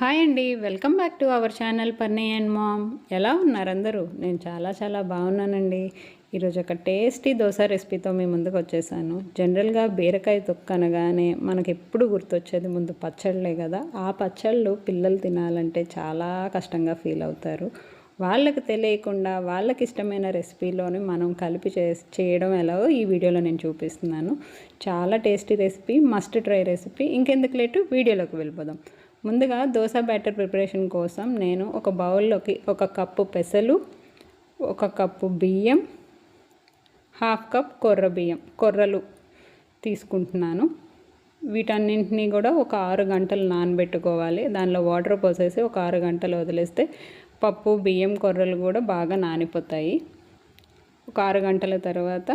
Hi అండి. Welcome back to our channel Panni and mom. ఎలా ఉన్నారు అందరూ? నేను చాలా చాలా బాగున్నానండి. ఈరోజు ఒక టేస్టీ దోశ రెసిపీతో మీ ముందుకు వచ్చేసాను. జనరల్గా బీరకాయ తొక్క అనగానే మనకి ఎప్పుడు గుర్తొచ్చేది ముందు పచ్చళ్ళే కదా. ఆ పచ్చళ్ళు పిల్లలు తినాలంటే చాలా కష్టంగా ఫీల్ అవుతారు. వాళ్ళకి తెలియకుండా వాళ్ళకి ఇష్టమైన రెసిపీలోని మనం కలిపి చే చేయడం ఎలాగో ఈ వీడియోలో నేను చూపిస్తున్నాను. చాలా tasty recipe must try recipe. ఇంకెందుకు లేటు? వీడియోలోకి వెళ్ళిపోదాం. ముందుగా దోశ బ్యాటర్ ప్రిపరేషన్ కోసం నేను ఒక బౌల్లోకి ఒక కప్పు పెసలు ఒక కప్పు బియ్యం హాఫ్ కప్ కొర్ర బియ్యం కొర్రలు తీసుకుంటున్నాను. వీటన్నింటినీ కూడా ఒక ఆరు గంటలు నానబెట్టుకోవాలి. దానిలో వాటర్ పోసేసి ఒక ఆరు గంటలు వదిలేస్తే పప్పు బియ్యం కొర్రలు కూడా బాగా నానిపోతాయి. ఒక ఆరు గంటల తర్వాత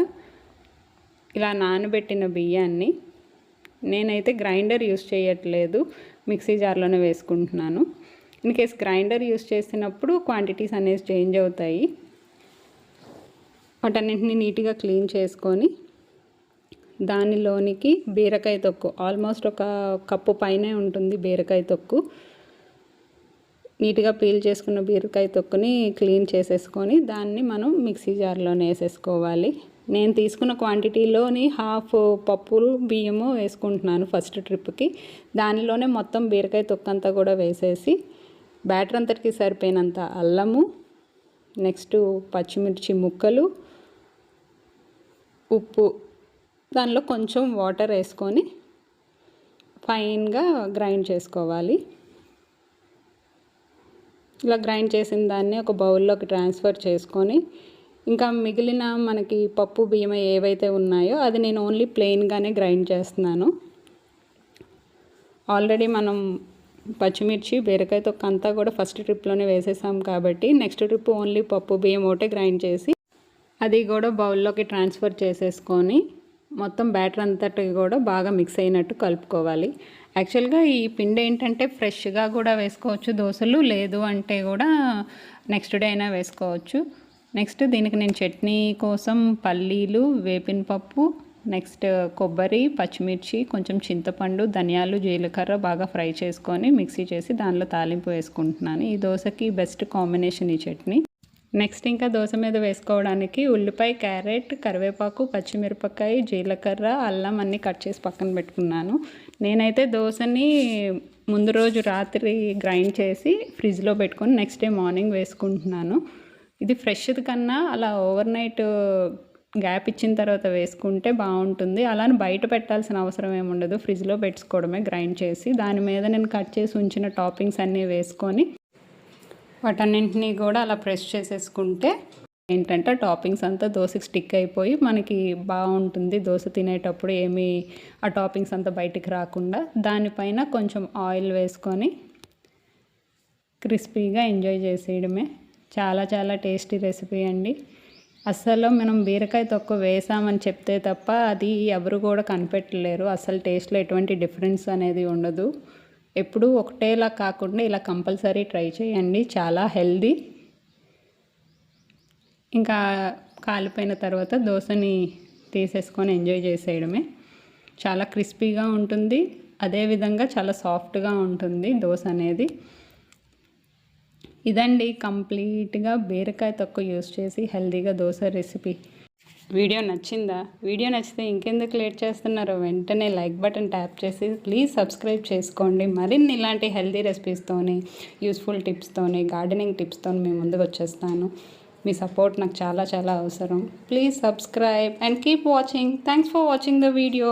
ఇలా నానబెట్టిన బియ్యాన్ని నేనైతే గ్రైండర్ యూస్ చేయట్లేదు. మిక్సీ జార్లోనే వేసుకుంటున్నాను. ఇన్ కేస్ గ్రైండర్ యూస్ చేసినప్పుడు క్వాంటిటీస్ అనేవి చేంజ్ అవుతాయి. వాటన్నింటినీ నీట్గా క్లీన్ చేసుకొని దానిలోనికి బీరకాయ తొక్కు ఆల్మోస్ట్ ఒక కప్పు పైనే ఉంటుంది బీరకాయ తొక్కు. నీట్గా పీల్ చేసుకున్న బీరకాయ తొక్కుని క్లీన్ చేసేసుకొని దాన్ని మనం మిక్సీ జార్లోనే వేసేసుకోవాలి. నేను తీసుకున్న క్వాంటిటీలోని హాఫ్ పప్పులు బియ్యము వేసుకుంటున్నాను ఫస్ట్ ట్రిప్కి. దానిలోనే మొత్తం బీరకాయ తొక్కంతా కూడా వేసేసి బ్యాటర్ అంతటికి సరిపోయినంత అల్లము నెక్స్ట్ పచ్చిమిర్చి ముక్కలు ఉప్పు. దానిలో కొంచెం వాటర్ వేసుకొని ఫైన్గా గ్రైండ్ చేసుకోవాలి. ఇలా గ్రైండ్ చేసిన దాన్ని ఒక బౌల్లోకి ట్రాన్స్ఫర్ చేసుకొని ఇంకా మిగిలిన మనకి పప్పు బియ్యం ఏవైతే ఉన్నాయో అది నేను ఓన్లీ ప్లెయిన్గానే గ్రైండ్ చేస్తున్నాను. ఆల్రెడీ మనం పచ్చిమిర్చి బీరకాయ తొక్క అంతా కూడా ఫస్ట్ ట్రిప్లోనే వేసేసాం కాబట్టి నెక్స్ట్ ట్రిప్ ఓన్లీ పప్పు బియ్యం ఒకటే గ్రైండ్ చేసి అది కూడా బౌల్లోకి ట్రాన్స్ఫర్ చేసేసుకొని మొత్తం బ్యాటర్ అంతటి కూడా బాగా మిక్స్ అయినట్టు కలుపుకోవాలి. యాక్చువల్గా ఈ పిండి ఏంటంటే ఫ్రెష్గా కూడా వేసుకోవచ్చు దోశలు లేదు అంటే కూడా నెక్స్ట్ డే అయినా వేసుకోవచ్చు. నెక్స్ట్ దీనికి నేను చట్నీ కోసం పల్లీలు వేపిన పప్పు నెక్స్ట్ కొబ్బరి పచ్చిమిర్చి కొంచెం చింతపండు ధనియాలు జీలకర్ర బాగా ఫ్రై చేసుకొని మిక్సీ చేసి దానిలో తాలింపు వేసుకుంటున్నాను. ఈ దోశకి బెస్ట్ కాంబినేషన్ ఈ చట్నీ. నెక్స్ట్ ఇంకా దోశ మీద వేసుకోవడానికి ఉల్లిపాయ క్యారెట్ కరివేపాకు పచ్చిమిరపకాయ జీలకర్ర అల్లం అన్నీ కట్ చేసి పక్కన పెట్టుకున్నాను. నేనైతే దోశని ముందు రోజు రాత్రి గ్రైండ్ చేసి ఫ్రిడ్జ్లో పెట్టుకొని నెక్స్ట్ డే మార్నింగ్ వేసుకుంటున్నాను. ఇది ఫ్రెష్ది కన్నా అలా ఓవర్ నైట్ గ్యాప్ ఇచ్చిన తర్వాత వేసుకుంటే బాగుంటుంది. అలానే బయట పెట్టాల్సిన అవసరం ఏముండదు ఫ్రిడ్జ్లో పెట్టుకోవడమే గ్రైండ్ చేసి దాని మీద నేను కట్ చేసి ఉంచిన టాపింగ్స్ అన్నీ వేసుకొని వాటన్నింటినీ కూడా అలా ప్రెస్ చేసేసుకుంటే ఏంటంటే టాపింగ్స్ అంతా దోశకి స్టిక్ అయిపోయి మనకి బాగుంటుంది. దోశ తినేటప్పుడు ఏమీ ఆ టాపింగ్స్ అంతా బయటికి రాకుండా దానిపైన కొంచెం ఆయిల్ వేసుకొని క్రిస్పీగా ఎంజాయ్ చేసేయడమే. చాలా చాలా టేస్టీ రెసిపీ అండి. అస్సలు మనం బీరకాయ తొక్క వేసామని చెప్తే తప్ప అది ఎవరు కూడా కనిపెట్టలేరు. అసలు టేస్ట్లో ఎటువంటి డిఫరెన్స్ అనేది ఉండదు. ఎప్పుడూ ఒకటేలా కాకుండా ఇలా కంపల్సరీ ట్రై చేయండి. చాలా హెల్దీ. ఇంకా కాలిపోయిన తర్వాత దోశని తీసేసుకొని ఎంజాయ్ చేసేయడమే. చాలా క్రిస్పీగా ఉంటుంది. అదేవిధంగా చాలా సాఫ్ట్గా ఉంటుంది దోశ అనేది. ఇదండి కంప్లీట్గా బీరకాయ తొక్క యూస్ చేసి హెల్తీగా దోశ రెసిపీ. వీడియో నచ్చిందా? వీడియో నచ్చితే ఇంకెందుకు లేట్ చేస్తున్నారో? వెంటనే లైక్ బటన్ ట్యాప్ చేసి ప్లీజ్ సబ్స్క్రైబ్ చేసుకోండి. మరిన్ని ఇలాంటి హెల్దీ రెసిపీస్తోని యూస్ఫుల్ టిప్స్తోని గార్డెనింగ్ టిప్స్తో మేము ముందుకు వచ్చేస్తాను. మీ సపోర్ట్ నాకు చాలా చాలా అవసరం. Please subscribe and keep watching. Thanks for watching the video.